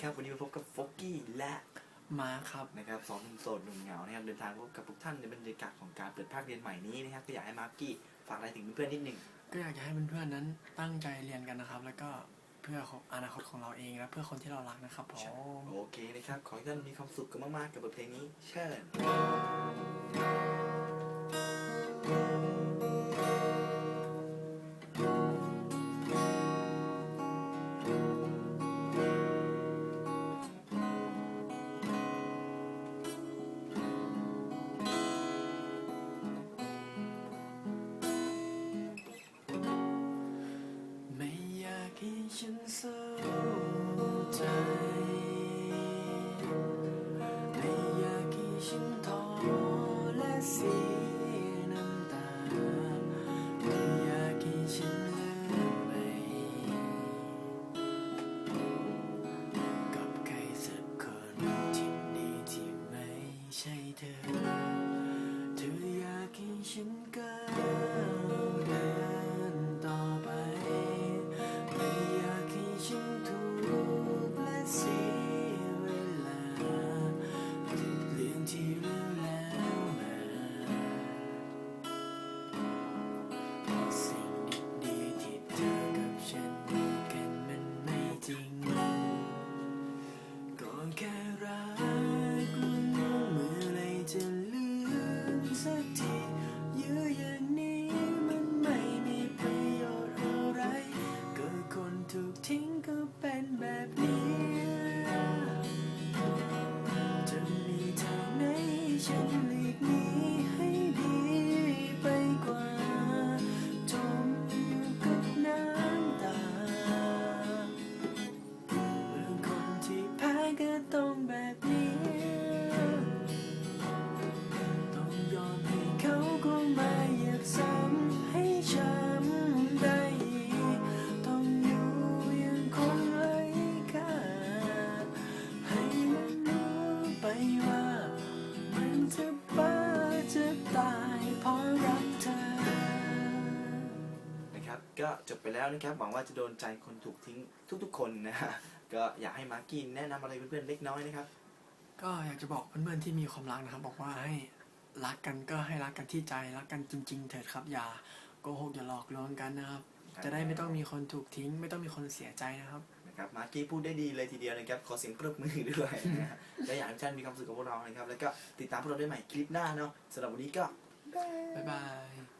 นะครับวันนี้มาพบกับฟอกกี้และมาครับนะครับสองหนุ่มโสดหนุ่มเหงานะครับเดินทางพบกับทุกท่านในบรรยากาศของการเปิดภาคเรียนใหม่นี้นะครับก็อยากให้มาร์กี้ฝากอะไรถึงเพื่อนๆนิดนึงก็อยากจะให้เพื่อนๆนั้นตั้งใจเรียนกันนะครับ แล้วก็เพื่อของอนาคตของเราเองและเพื่อคนที่เรารักนะครับผมโอเคนะครับขอให้ท่านมีความสุขกันมากๆกับบทเพลงนี้เชิญ ใจไม่อยากให้ฉันท้อและเสียน้ำตาไม่อยากให้ฉันลือนไปกับใครสักคนที่ดีที่ไม่ใช่เธอ เธออยากให้ฉันก้าวเดิน ก็เป็นแบบนี้ จะมีทางไหนฉัน ก็จบไปแล้วนะครับ หวังว่าจะโดนใจคนถูกทิ้งทุกๆ คนนะฮะก็อยากให้มาร์กี้แนะนำอะไรเพื่อนๆเล็กน้อยนะครับ ก็อยากจะบอกเพื่อนๆที่มีความรักนะครับ บอกว่าให้รักกันก็ให้รักกันที่ใจรักกันจริง ๆ เถิดครับ อย่าโกหกอย่าหลอกลวงกันนะครับ จะได้ไม่ต้องมีคนถูกทิ้ง ไม่ต้องมีคนเสียใจนะครับนะครับมาร์กี้พูดได้ดีเลยทีเดียวนะครับ ขอเสียงปรบมือด้วยนะฮะและอยากให้ท่านมีความสุขกับพวกเรานะครับ แล้วก็ติดตามพวกเราได้ใหม่คลิปหน้าเนาะสำหรับวันนี้ก็บ๊ายบาย